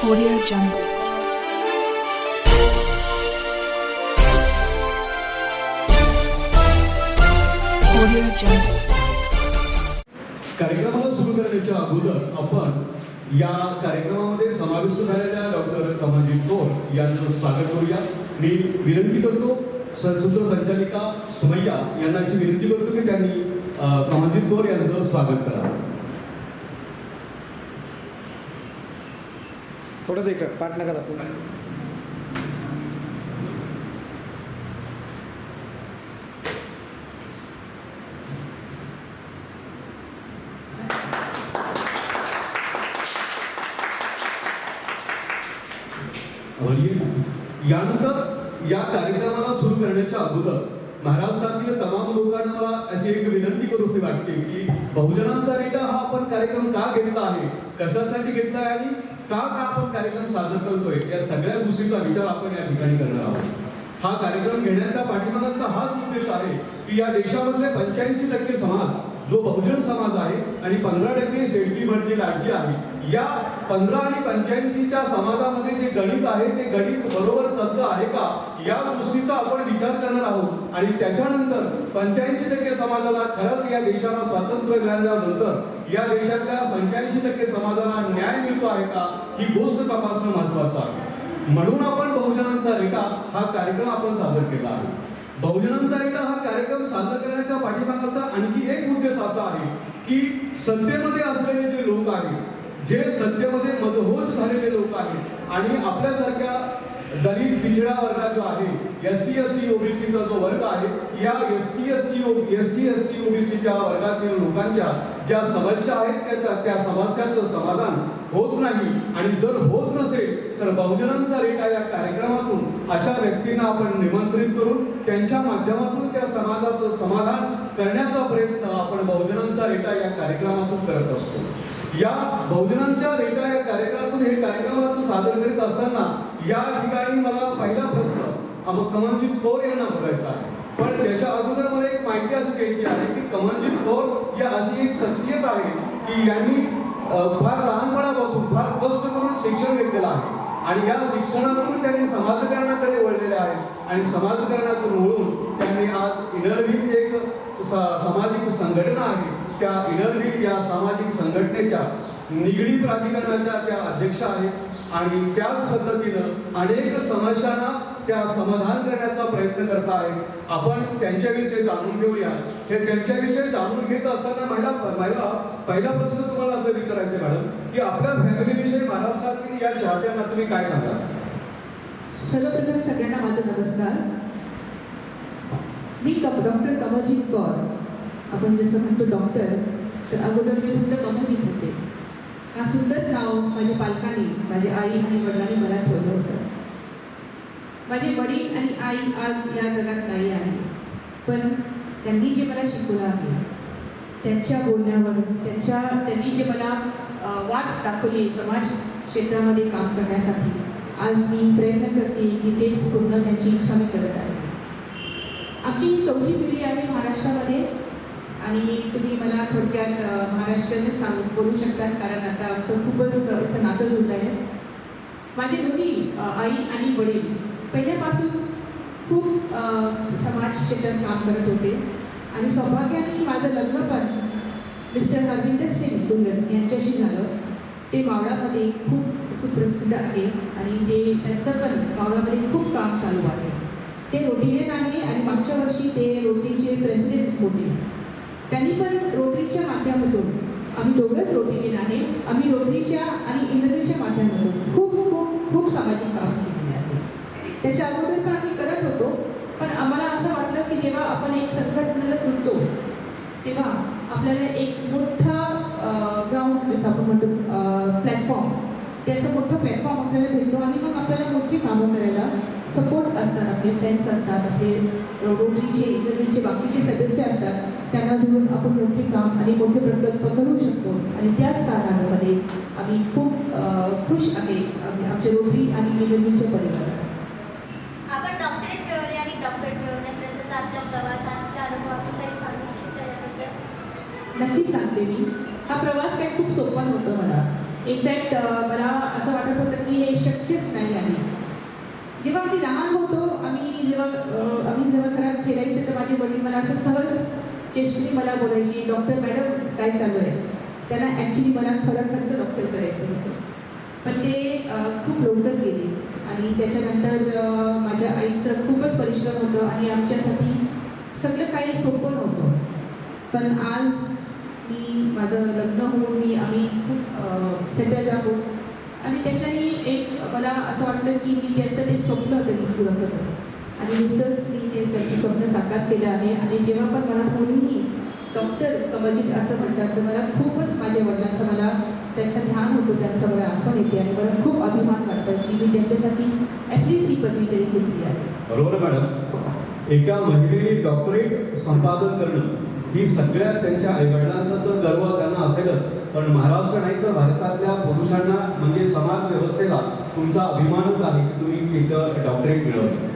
Audio Jungle. Audio Jungle. कार्यक्रमाला सुरू करण्याच्या अगोदर आपण या कार्यक्रमामध्ये समाविष्ट झालेल्या डॉक्टर कमलजीत कौर यांचं स्वागत करूया मी विनंती करतो सूत्र संचालिका सुमय्या यांना अशी विनंती करतो की त्यांनी अ, कमलजीत कौर यांचं स्वागत करावं थोडंसं एक पाठ नका दाखवू. यानंतर या कार्यक्रमाला सुरू करण्याच्या अगोदर महाराष्ट्रातील तमाम लोकांना मला अशी एक विनंती करूशी वाटते की बहुजनांचा रेटा हा आपण कार्यक्रम का घेतला आहे? कशासाठी घेतला आहे आणि का का आपण कार्यक्रम सादर करतोय या सगळ्या गोष्टीचा विचार आपण या ठिकाणी करणार आहोत. हा कार्यक्रम घेण्याचा पाठिंबाचा हाच उद्देश आहे की या देशामधले पंच्याऐंशी टक्के समाज जो बहुजन समाज आहे आणि पंधरा टक्के शेळकी म्हणजे लाडकी आहे या पंधरा आणि पंच्याऐंशीच्या समाजामध्ये जे गणित आहे ते गणित बरोबर चालतं आहे का या गोष्टीचा आपण विचार करणार आहोत. आणि त्याच्यानंतर पंच्याऐंशी टक्के समाजाला खरंच या देशाला स्वातंत्र्य मिळाल्यानंतर या देशातल्या पंच्याऐंशी टक्के समाजाला न्याय मिळतो आहे का? ही गोष्ट तपासणं महत्वाचं आहे. म्हणून आपण बहुजनांचा रेटा हा कार्यक्रम आपण सादर केला आहे. बहुजनांचा रेटा हा कार्यक्रम सादर करण्याच्या पाठीमागाचा आणखी एक उद्देश असा आहे की सत्तेमध्ये असलेले जे लोक आहेत जे सत्तेमध्ये मदहोश झालेले लोक आहेत आणि आपल्यासारख्या दलित पिछडा वर्गात जो आहे एस सी एस टी ओबीसीचा जो वर्ग आहे या S C S T S C S T ओबीसीच्या वर्गातील लोकांच्या ज्या समस्या आहेत त्याचा त्या समस्यांचं समाधान होत नाही. आणि जर होत नसेल तर बहुजनांचा रेटा या कार्यक्रमातून अशा व्यक्तींना आपण निमंत्रित करून त्यांच्या माध्यमातून त्या समाजाचं समाधान करण्याचा प्रयत्न आपण बहुजनांचा रेटा या कार्यक्रमातून करत असतो. या बहुजनांच्या रेटा या कार्यक्रमातून हे कार्यक्रमात सादर करीत असताना या ठिकाणी मला पहिला प्रश्न कमलजीत कौर यांना बघायचा आहे. पण त्याच्या अगोदर मला एक माहिती असं घ्यायची आहे की कमलजीत कौर या अशी एक शख्सियत आहे की यांनी फार लहानपणापासून फार कष्ट करून शिक्षण घेतलेलं आहे. आणि या शिक्षणातून त्यांनी समाजकारणाकडे वळलेले आहे. आणि समाजकारणातून वळून त्यांनी आज इनरव्हील एक सामाजिक संघटना आहे. त्या इनरव्हील या सामाजिक संघटनेच्या निगडी प्राधिकरणाच्या त्या अध्यक्ष आहेत. आणि त्याच पद्धतीनं अनेक समस्यांना त्या समाधान करण्याचा प्रयत्न करत आहेत. आपण त्यांच्याविषयी जाणून घेऊया. हे त्यांच्याविषयी जाणून घेत असताना महिला महिला पहिला प्रश्न तुम्हाला असं विचारायचं मॅडम की आपल्या फॅमिलीविषयी महाराष्ट्रातील या चाहत्यांना तुम्ही काय सांगा? सर्वप्रथम सगळ्यांना माझा नमस्कार. मी डॉक्टर कमलजीत कौर. आपण जसं म्हणतो डॉक्टर तर अगोदर मी फक्त कमलजीत होते. हा सुंदर नाव माझ्या पालकांनी माझ्या आई आणि वडिलांनी मला ठेवलं होतं. माझे वडील आणि आई आज या जगात नाही आहे. पण त्यांनी जे मला शिकवलं आहे त्यांच्या बोलण्यावर त्यांच्या त्यांनी जे मला वाट दाखवली समाज क्षेत्रामध्ये काम करण्यासाठी आज मी प्रयत्न करते की तेच पूर्ण त्यांची इच्छा मी करत आहे. आमची ही चौथी पिढी आहे महाराष्ट्रामध्ये. आणि तुम्ही मला थोडक्यात महाराष्ट्राने महाराष्ट्राचे सांग बोलू शकतात कारण आता आमचं खूपच इथं नातं जुळलं आहे. माझे दोन्ही आई आणि वडील पहिल्यापासून खूप समाज क्षेत्रात काम करत होते. आणि सौभाग्याने माझं लग्न पण मिस्टर हरविंदर सिंग दुल्गन यांच्याशी झालं. ते मावळामध्ये खूप सुप्रसिद्ध आहे आणि ते त्यांचं पण मावळामध्ये खूप काम चालू आहे. ते रोटीयन आहे आणि मागच्या वर्षी ते रोटीचे प्रेसिडेंट होते. त्यांनी पण रोटरीच्या माध्यमातून आम्ही दोघंच रोटरीयन आहे. आम्ही रोटरीच्या आणि इंटरव्ह्यूच्या माध्यमातून खूप खूप खूप सामाजिक काम केलेले आहे. त्याच्या अगोदर पण आम्ही करत होतो पण आम्हाला असं वाटलं की जेव्हा आपण एक संघटनेला जुटतो तेव्हा आपल्याला एक मोठा ग्राउंड जसं आपण म्हणतो प्लॅटफॉर्म ते असं मोठं प्लॅटफॉर्म आपल्याला भेटतो आणि मग आपल्याला मोठी कामं करायला सपोर्ट असतात आपले फ्रेंड्स असतात आपले रोटरीचे इंटरव्ह्यूचे बाकीचे सदस्य असतात. त्यांना जोडून आपण मोठे काम आणि मोठे प्रकल्प घडवू शकतो. आणि त्याच कारणामध्ये आम्ही खूप खुश आहे. आमचे रोटरी आणि इंटरव्ह्यूचे परिवार आपण डॉक्टरेट मिळवली आणि डॉक्टरेट मिळवण्यापर्यंतचा आपल्या प्रवासाच्या अनुभवातून काही सांगू शकता नक्कीच सांगते मी. हा प्रवास काही खूप सोपा नव्हता मला. इनफॅक्ट मला असं वाटत होतं की हे शक्यच नाही आहे. जेव्हा आम्ही लहान होतो आम्ही जेव्हा आम्ही जेव्हा घरात खेळायचे तर माझे वडील मला असं सहज चेष्टी मला बोलायची डॉक्टर मॅडम काय चालू आहे? त्यांना ॲक्च्युली मला खरं डॉक्टर करायचं होतं. पण ते खूप लवकर गेले. आणि त्याच्यानंतर माझ्या आईचं खूपच परिश्रम होतं आणि आमच्यासाठी सगळं काही सोपं नव्हतं. पण आज मी माझं लग्न होऊन मी आम्ही खूप सेटल राहू आणि त्याच्याने एक मला असं वाटलं की मी त्यांचं ते स्वप्न होतं की पुरं करतो आणि नुसतंच केस ते त्यांचं स्वप्न साकार केलं आहे. आणि जेव्हा पण मला कोणीही डॉक्टर कवचित असं म्हणतात तर मला खूपच माझ्या वडिलांचं मला त्यांचं ध्यान होतं त्यांचं मला आठवण येते. आणि मला खूप अभिमान वाटतं की मी त्यांच्यासाठी ॲटलिस्ट ही पदवी तरी घेतली आहे. बरोबर मॅडम. एका महिलेने डॉक्टरेट संपादन करणं ही सगळ्या त्यांच्या आईवडिलांचा तर गर्व त्यांना असेलच. पण महाराष्ट्र नाही तर भारतातल्या पुरुषांना म्हणजे समाज व्यवस्थेला तुमचा अभिमानच आहे की तुम्ही तिथं डॉक्टरेट मिळवलं.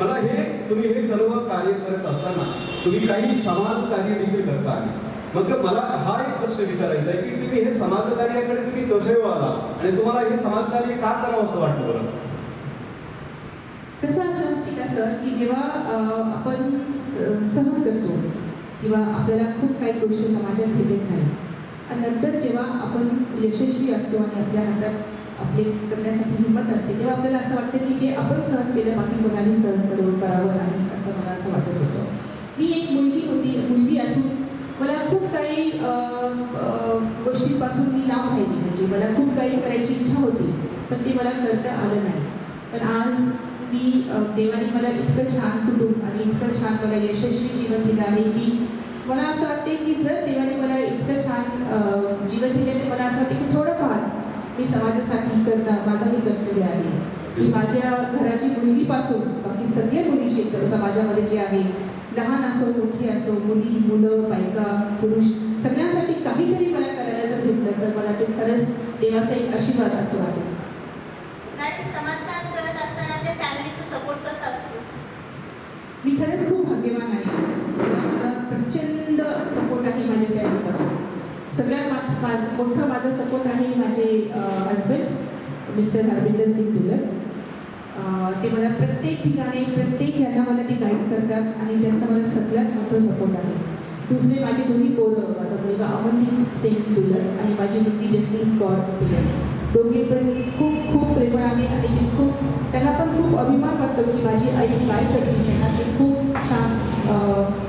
मला हे तुम्ही हे सर्व कार्य करत असताना तुम्ही काही समाज कार्य देखील करता आहे. मग मला हा एक प्रश्न विचारायचा आहे की तुम्ही हे समाजकार्याकडे तुम्ही कसे आला आणि तुम्हाला हे समाजकार्य का करावं असं वाटलं बरं? कसं असं असते का सर की जेव्हा आपण सहन करतो किंवा आपल्याला खूप काही गोष्टी समाजात भेटत नाही. आणि नंतर जेव्हा आपण यशस्वी असतो आणि आपल्या हातात आपले करण्यासाठी हिंमत असते तेव्हा आपल्याला असं वाटतं की जे आपण सहन केलं बाकी कोणाने सहन करू करावं नाही असं मला असं वाटत होतं. मी एक मुलगी होती मुलगी असून मला खूप काही गोष्टींपासून मी लांब राहिली. म्हणजे मला खूप काही करायची इच्छा होती पण ते मला करता आलं नाही. पण आज मी देवाने मला इतकं छान कुटुंब आणि इतकं छान मला यशस्वी जीवन दिलं आहे की मला असं वाटते की जर देवाने मला इतकं छान जीवन दिलं तर मला असं वाटते की थोडंफार मी समाजासाठी करणं माझंही कर्तव्य आहे. मी माझ्या घराची मुलगीपासून बाकी सगळे मुली क्षेत्र समाजामध्ये जे आहे लहान असो मोठी असो मुली मुलं बायका पुरुष सगळ्यांसाठी काहीतरी मला करायला जर भेटलं तर मला ते खरंच देवाचा एक आशीर्वाद असं वाटेल. मॅडम समाजकार्य करत असताना आपल्या फॅमिलीचा सपोर्ट कसा असतो? मी खरंच खूप भाग्यवान आहे. मला माझा प्रचंड सपोर्ट आहे माझ्या फॅमिलीपासून. सगळ्यात मा माझ मोठं माझा सपोर्ट आहे माझे हजबंड मिस्टर हरविंदर सिंग दुलर ते मला प्रत्येक ठिकाणी प्रत्येक यांना मला ते गाईड करतात आणि त्यांचा मला सगळ्यात मोठं सपोर्ट आहे. दुसरे माझे दोन्ही पोरं माझा मुलगा अमनदीप सिंग दुलर आणि माझी मुलगी जसलीन कौर दुलर दोघे पण खूप खूप प्रेमळ आहे आणि ते खूप त्यांना पण खूप अभिमान वाटतो की माझी आई काय करते त्यांना ते खूप छान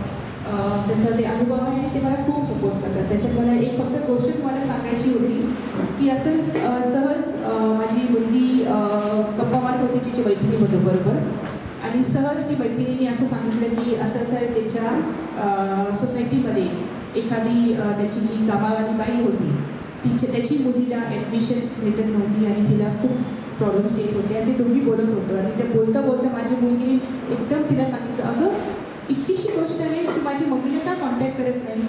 त्यांचा ते अनुभव आहे ते मला खूप सपोर्ट करतात. त्याच्यात मला एक फक्त गोष्ट तुम्हाला सांगायची होती की असंच सहज माझी मुलगी गप्पा मारत होती तिच्या मैत्रिणीबरोबर बरोबर? आणि सहज ती मैत्रिणीने असं सांगितलं की असं असं त्याच्या सोसायटीमध्ये एखादी त्याची जी कामावाली बाई होती तिच्या त्याची मुलीला ॲडमिशन भेटत नव्हती आणि तिला खूप प्रॉब्लेम्स येत होते आणि ते दोघी बोलत होतं. आणि त्या बोलता बोलता माझी मुलगी एकदम तिला सांगितलं अगं इतकीशी गोष्ट आहे की माझी मम्मीने का कॉन्टॅक्ट करत नाही?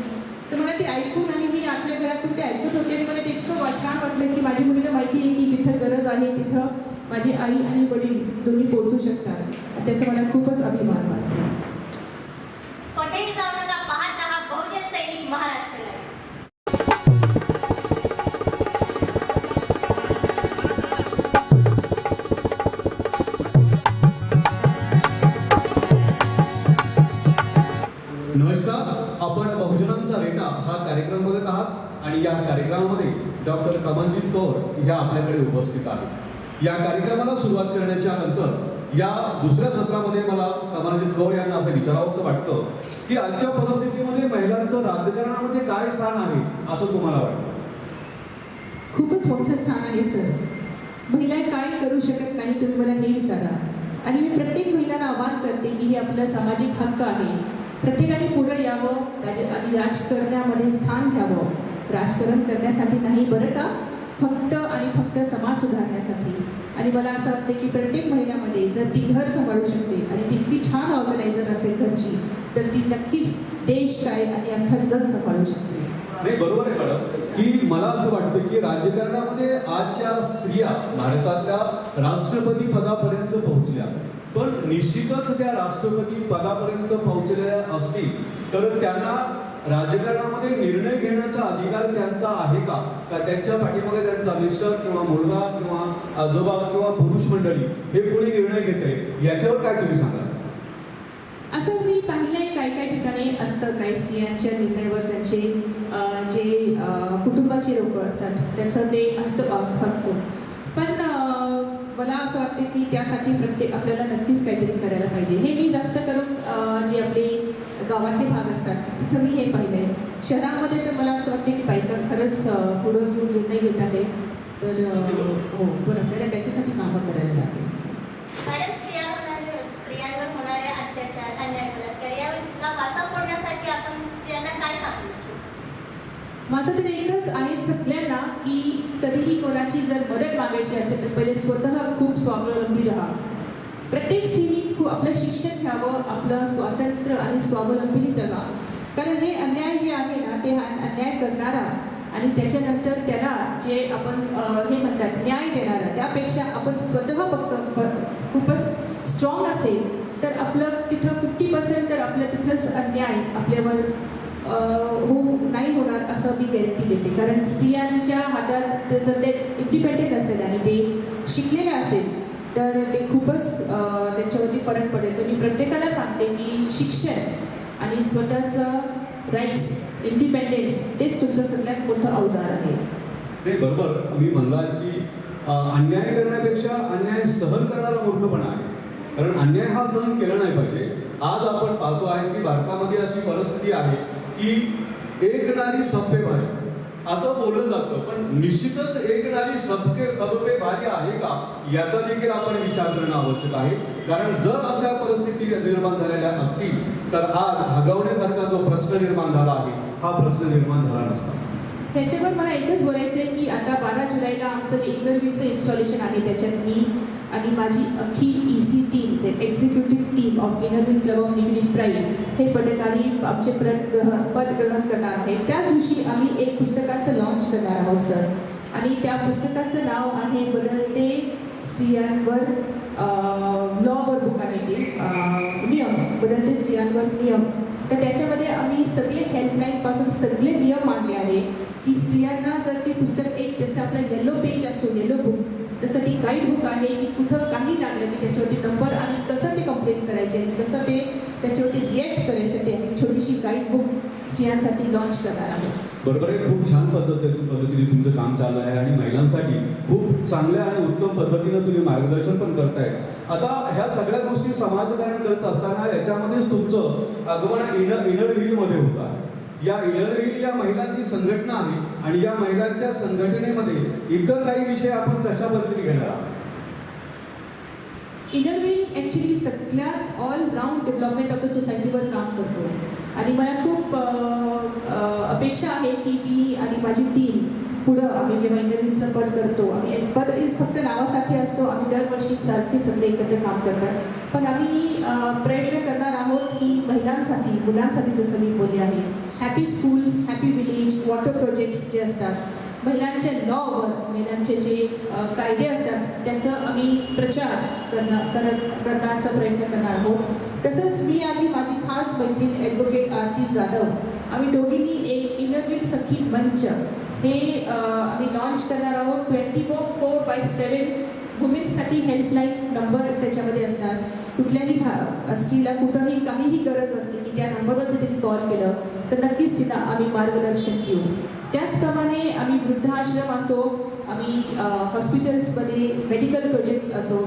तर मला ते ऐकून आणि मी आतल्या घरातून ते ऐकत होते आणि मला ते इतकं छान वाटलं की माझी मुलीला माहिती आहे की जिथं गरज आहे तिथं माझी आई आणि वडील दोन्ही पोचू शकतात. त्याचा मला खूपच अभिमान वाटतो. नमस्कार आपण बहुजनांचा रेटा हा कार्यक्रम बघत आहात आणि या कार्यक्रमामध्ये डॉक्टर कमलजीत कौर ह्या आपल्याकडे उपस्थित आहेत. या कार्यक्रमाला सुरुवात करण्याच्या नंतर या दुसऱ्या सत्रामध्ये मला कमलजीत कौर यांना असं विचारावंसं वाटतं की आजच्या परिस्थितीमध्ये महिलांचं राजकारणामध्ये काय स्थान आहे असं तुम्हाला वाटतं? खूपच मोठं स्थान आहे सर. महिला काय करू शकत नाही तुम्ही मला हे विचारा. आणि मी प्रत्येक महिलांना आवाहन करते की हे आपलं सामाजिक हक्क आहे. प्रत्येकाने पुढं यावं राज आणि राजकारणामध्ये स्थान घ्यावं. राजकारण करण्यासाठी नाही बरं का? फक्त आणि फक्त समाज सुधारण्यासाठी. आणि मला असं वाटतं की प्रत्येक महिलामध्ये जर ती घर सांभाळू शकते आणि ती इतकी छान ऑर्गनायझर असेल घरची तर ती नक्कीच देश काय आणि अख्खा जग सांभाळू शकते. नाही बरोबर आहे मॅडम की मला असं वाटतं की राजकारणामध्ये आजच्या स्त्रिया भारतातल्या राष्ट्रपती पदापर्यंत पोहोचल्या. पण निश्चितच त्या राष्ट्रपती पदापर्यंत पोहोचलेल्या असतील तर त्यांना राजकारणामध्ये निर्णय घेण्याचा अधिकार त्यांचा आहे का? का त्यांच्या पाठीमागे त्यांचा मिस्टर किंवा मुलगा किंवा आजोबा किंवा पुरुष मंडळी हे कोणी निर्णय घेतले? याच्यावर काय तुम्ही सांगा असं मी पाहिलंय काही काही ठिकाणी असतं काही स्त्रियांच्या निर्णयावर त्यांचे जे कुटुंबाचे लोक असतात त्यांचं ते असतं हक्क मला असं वाटते की त्यासाठी प्रत्येक आपल्याला नक्कीच काहीतरी करायला पाहिजे. हे मी जास्त करून जे आपले गावातले भाग असतात तिथं मी हे पाहिलं आहे शहरामध्ये तर मला असं वाटते की बायका खरंच पुढं घेऊन निर्णय घेत आहे तर हो पण आपल्याला त्याच्यासाठी कामं करायला लागेल. मॅडम स्त्रियांवर होणारे अत्याचार अन्याय बलात्कार याला वाचा फोडण्यासाठी आपण स्त्रियांना काय सांगू इच्छितो? माझं तर एकच आहे सगळ्यांना की कधीही कोणाची जर मदत मागायची असेल तर पहिले स्वतः खूप स्वावलंबी राहा. प्रत्येक स्त्रीनी खूप आपलं शिक्षण घ्यावं आपलं स्वातंत्र्य आणि स्वावलंबीने जगा. कारण हे अन्याय जे आहे ना ते हा अन्याय करणारा आणि त्याच्यानंतर त्याला जे आपण हे म्हणतात न्याय देणारा त्यापेक्षा आपण स्वतः फक्त खूपच स्ट्रॉंग असेल तर आपलं तिथं फिफ्टी पर्सेंट तर आपलं तिथंच अन्याय आपल्यावर हो नाही होणार असं मी गॅरंटी देते. कारण स्त्रियांच्या हातात जर ते इंडिपेंडेंट असेल आणि ते शिकलेले असेल तर ते खूपच त्यांच्यावरती फरक पडेल. तर मी प्रत्येकाला सांगते की शिक्षण आणि स्वतःचं राईट्स इंडिपेंडेन्स तेच तुमचं सगळ्यात मोठं अवजार आहे. नाही बरोबर. मी म्हणला की अन्याय करण्यापेक्षा अन्याय सहन करणारा मूर्खपणा आहे. कारण अन्याय हा सहन केला नाही पाहिजे. आज आपण पाहतो आहे की भारतामध्ये अशी परिस्थिती आहे की एक नारी सबपे भारी. असं बोललं जातं. पण निश्चितच एक नारी सबके सबपे भारी आहे का? याचा देखील आपण विचार करणं आवश्यक आहे. कारण जर अशा परिस्थिती निर्माण झालेल्या असतील तर आज हगवण्यासारखा जो प्रश्न निर्माण झाला आहे हा प्रश्न निर्माण झाला नसता. त्याच्यावर मला एकच बोलायचं आहे की आता बारा जुलैला आमचं जे इंटरव्ह्यूचं इन्स्टॉलेशन आहे त्याच्यात मी आणि माझी अख्खी ई सी टीम जे executive team of inner wheel club of निगडीत प्राईड हे पटकारी आमचे पद ग्रह पद ग्रहण करणार आहे. त्याच दिवशी आम्ही एक पुस्तकाचं लॉन्च करणार आहोत सर आणि त्या पुस्तकाचं नाव आहे बदलते स्त्रियांवर लॉवर बुक आहे ते नियम बदलते स्त्रियांवर नियम. तर त्याच्यामध्ये आम्ही सगळे हेल्पलाईनपासून सगळे नियम मांडले आहे की स्त्रियांना जर ते पुस्तक एक जसं आपला येलो पेज असतो येलो बुक तसं ती गाईड बुक आहे की कुठं काही लागलं की त्याच्यावरती नंबर आणि कसं ते कंप्लेंट करायचे आणि कसं ते त्याच्यावरती रिॲक्ट करायचं ते आम्ही छोटीशी गाईड बुक स्त्रियांसाठी लॉन्च करणार आहोत. बरोबर आहे. खूप छान पद्धत पद्धतीने तुमचं काम चाललं आहे आणि महिलांसाठी खूप चांगल्या आणि उत्तम पद्धतीनं तुम्ही मार्गदर्शन पण करताय. आता ह्या सगळ्या गोष्टी समाजकारण करत असताना याच्यामध्येच तुमचं आगमन इनर इनर व्हीलमध्ये होतं. या इनर व्हील या महिलांची संघटना आहे आणि या महिलांच्या संघटनेमध्ये इतर काही विषय आपण कशा पद्धतीने घेणार इनर व्हील ॲक्च्युली सगळ्यात all round development of the सोसायटीवर काम करतो. आणि मला खूप अपेक्षा आहे की मी आणि माझी टीम पुढं आम्ही जेव्हा इनरव्हीलचं पद करतो आम्ही पद फक्त नावासाठी असतो आम्ही दरवर्षी सारखे सगळे एकत्र काम करतात. पण आम्ही प्रयत्न करणार आहोत की महिलांसाठी मुलांसाठी जसं मी बोलले आहे happy schools happy village water projects जे असतात महिलांच्या लॉवर महिलांचे जे कायदे असतात त्यांचं आम्ही प्रचार करणार करत करण्याचा प्रयत्न करणार आहोत. तसंच मी आजी माझी खास मैत्रीण ॲडव्होकेट आरती जाधव आम्ही दोघींनी एक इनरव्हील सखी मंच हे आम्ही लॉन्च करणार आहोत. Twenty four four by seven वुमेन्ससाठी helpline number त्याच्यामध्ये असतात. कुठल्याही भा स्त्रीला कुठंही काहीही गरज असली की त्या नंबरवर जर त्यांनी कॉल केलं. तर नक्कीच तिला आम्ही मार्गदर्शन देऊ त्याचप्रमाणे आम्ही वृद्धाश्रम असो आम्ही हॉस्पिटल्समध्ये मेडिकल प्रोजेक्ट्स असो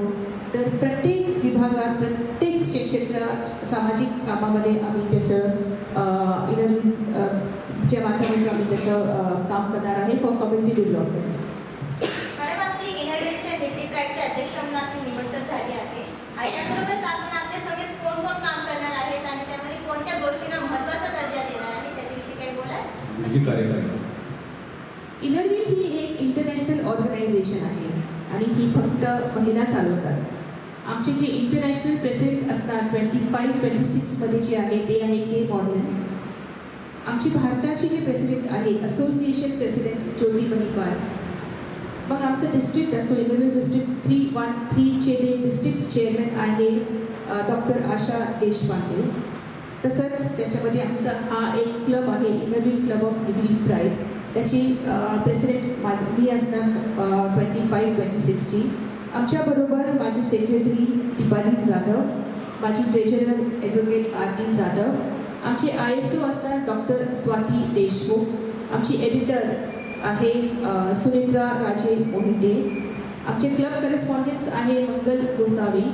तर प्रत्येक विभागात प्रत्येक क्षेत्रात सामाजिक कामामध्ये आम्ही त्याचं इनर च्या माध्यमातून आम्ही त्याचं काम करणार आहे फॉर कम्युनिटी डेव्हलपमेंट मॅडम झाली आहे. आपण आपल्या सभेत कोण कोण काम करणार आहेत आणि त्यामध्ये कोणत्या गोष्टींना महत्त्वाचा दर्जा देणार आहे त्याविषयी काही बोला कार्यक्रम. इनरव्हील ही एक इंटरनॅशनल ऑर्गनायझेशन आहे आणि ही फक्त महिला चालवतात. आमचे जे इंटरनॅशनल प्रेसिडेंट असतात ट्वेंटी फाईव्ह ट्वेंटी सिक्समध्ये जे आहे ते आहे के मॉडर्न आमची भारताची जे प्रेसिडेंट आहे असोसिएशन प्रेसिडेंट ज्योती महिपाल मग आमचं डिस्ट्रिक्ट असतो inner wheel district three one थ्रीचे जे डिस्ट्रिक्ट चेअरमॅन आहे डॉक्टर आशा देशपांडे. तसंच त्याच्यामध्ये आमचा हा एक क्लब आहे इनरव्हील क्लब ऑफ डिग्री प्राईड त्याची प्रेसिडेंट माझं मी असणार ट्वेंटी फाईव्ह ट्वेंटी सिक्सची आमच्याबरोबर माझी सेक्रेटरी दीपाली जाधव माझी treasurer advocate R T Jadhav आमचे आय एस ओ असणार डॉक्टर स्वाती देशमुख आमची एडिटर आहे सुनित्रा राजे मोहिते आमचे क्लब करेस्पॉन्डंट्स आहे मंगल गोसावी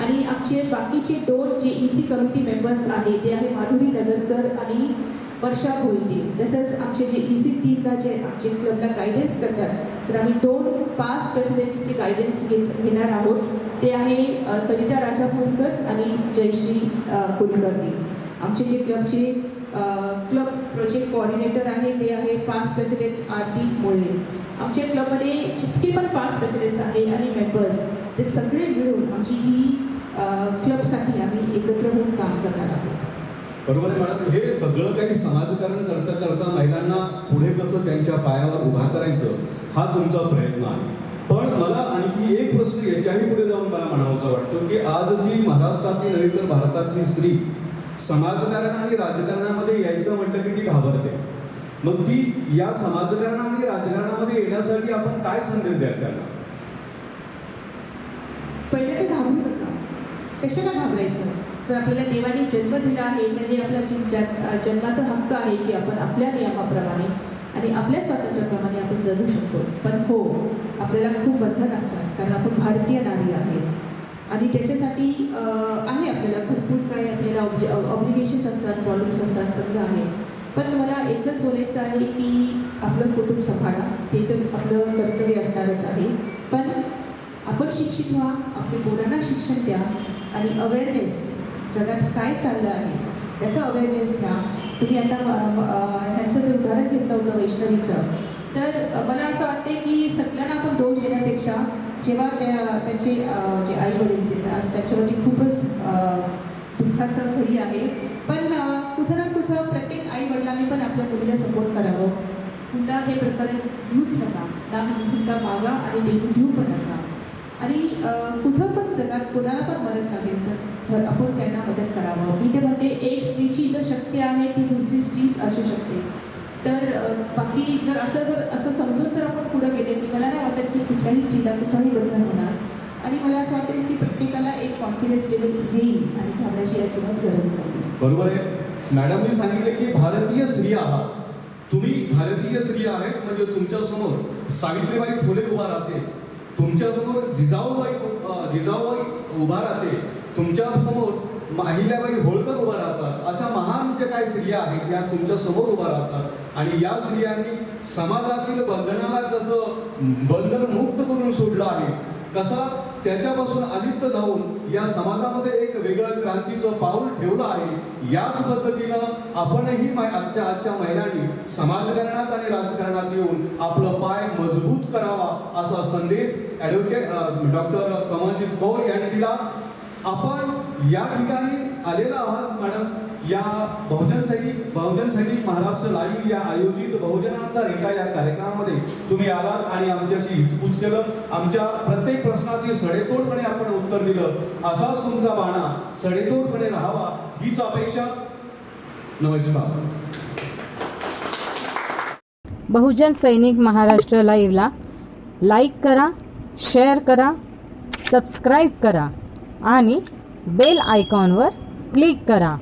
आणि आमचे बाकीचे दोन जे ई सी कमिटी मेंबर्स आहे ते आहे माधुरी नगरकर आणि वर्षा मोहिते तसंच आमचे जे ई सी टीमला जे आमचे क्लबला गायडन्स करतात तर आम्ही दोन पास्ट प्रेसिडेंट्सचे गायडन्स घेत घेणार आहोत. ते आहे सविता सविता राजापूरकर आणि जयश्री कुलकर्णी. आमचे जे क्लबचे क्लब प्रोजेक्ट कोऑर्डिनेटर आहे ते आहे past president R T Mole आमच्या क्लबमध्ये जितके पण पास्ट प्रेसिडेंट्स आहे आणि मेंबर्स ते सगळे मिळून आमची ही क्लबसाठी आम्ही एकत्र होऊन काम करणार आहोत. बरोबर आहे मॅडम. हे सगळं काही समाजकारण करता करता महिलांना पुढे कसं त्यांच्या पायावर उभा करायचं हा तुमचा प्रयत्न आहे. पण मला आणखी एक प्रश्न याच्याही पुढे जाऊन मला म्हणावाचा वाटतो की आज जी महाराष्ट्रातली नव्हे तर भारतातली स्त्री समाजकारण आणि राजकारणामध्ये यायचं म्हटलं की ती घाबरते. मग ती या समाजकारण आणि राजकारणामध्ये येण्यासाठी आपण काय संदेश द्याल त्यांना? पहिले तर घाबरू नका. कशाला घाबरायचं? जर आपल्याला देवाने जन्म दिला आहे त्यांनी आपला जी जन- जन्माचा हक्क आहे की आपण आपल्या नियमाप्रमाणे आणि आपल्या स्वातंत्र्याप्रमाणे आपण जगू शकतो. पण हो आपल्याला खूप बंधन असतात कारण आपण भारतीय नारी आहेत. आणि त्याच्यासाठी आहे आपल्याला भरपूर काही आपल्याला ऑब्लिगेशन्स असतात प्रॉब्लेम्स असतात सगळं आहे. पण मला एकच बोलायचं आहे की आपलं कुटुंब सांभाळा. ते तर आपलं कर्तव्य असणारच आहे. पण आपण शिक्षित व्हा आपल्या मुलांना शिक्षण द्या आणि अवेअरनेस जगात काय चाललं आहे त्याचं अवेअरनेस घ्या. तुम्ही आता ह्यांचं जर उदाहरण घेतलं होतं वैष्णवीचं तर मला असं वाटते की सगळ्यांना आपण दोष देण्यापेक्षा जेव्हा त्या त्यांचे जे आई वडील आज त्याच्यावरती खूपच दुःखाचं घडी आहे. पण कुठं ना कुठं प्रत्येक आई वडिलांनी पण आपल्या मुलीला सपोर्ट करावं. हुंडा हे प्रकरण घेऊच नका ना हुंडा मागा आणि देऊ देऊ पण नका. आणि कुठं पण जगात कोणाला पण मदत लागेल तर तर आपण त्यांना मदत करावं. मी ते म्हणते एक स्त्रीची जर शक्ती आहे ती दुसरी स्त्रीच असू शकते. तर बाकी जर असं जर असं समजून जर आपण पुढं गेले की मला नाही वाटत की कुठल्याही स्त्रीला कुठलाही बंधन होणार आणि मला असं वाटेल की प्रत्येकाला एक कॉन्फिडन्स लेवल येईल आणि घाबरायची अजिबात गरज नाही. बरोबर आहे. मॅडमने सांगितले की भारतीय स्त्री आहात. तुम्ही भारतीय स्त्री आहेत म्हणजे तुमच्यासमोर सावित्रीबाई फुले उभा राहतेच. तुमच्यासमोर जिजाऊबाई जिजाऊबाई उभा राहते. तुमच्यासमोर अहिल्याबाई होळकर उभा राहतात. अशा महान ज्या काही स्त्रिया आहेत या तुमच्यासमोर उभा राहतात. आणि या स्त्रियांनी समाजातील बंधनाला कसं बंधन मुक्त करून सोडलं आहे कसा त्याच्यापासून अलिप्त जाऊन या समाजामध्ये एक वेगळं क्रांतीचं पाऊल ठेवलं आहे याच पद्धतीनं आपणही आजच्या आजच्या महिलांनी समाजकारणात आणि राजकारणात येऊन आपलं पाय मजबूत करावा असा संदेश ॲडव्होकेट डॉक्टर कमलजीत कौर यांनी दिला. आपण या ठिकाणी आलेला आहात मॅडम. या बहुजन सैनिक बहुजन सैनिक महाराष्ट्र लाईव्ह या आयोजित बहुजनांचा रेटा या कार्यक्रमामध्ये तुम्ही आलात आणि आमच्याशी हितपूज केलं. आमच्या प्रत्येक प्रश्नाची सडेतोडपणे आपण उत्तर दिलं. असाच तुमचा बाणा सडेतोडपणे राहावा हीच अपेक्षा. नमस्कार. बहुजन सैनिक महाराष्ट्र लाईव्हला लाईक करा शेअर करा सबस्क्राईब करा आणि बेल आयकॉनवर क्लिक करा.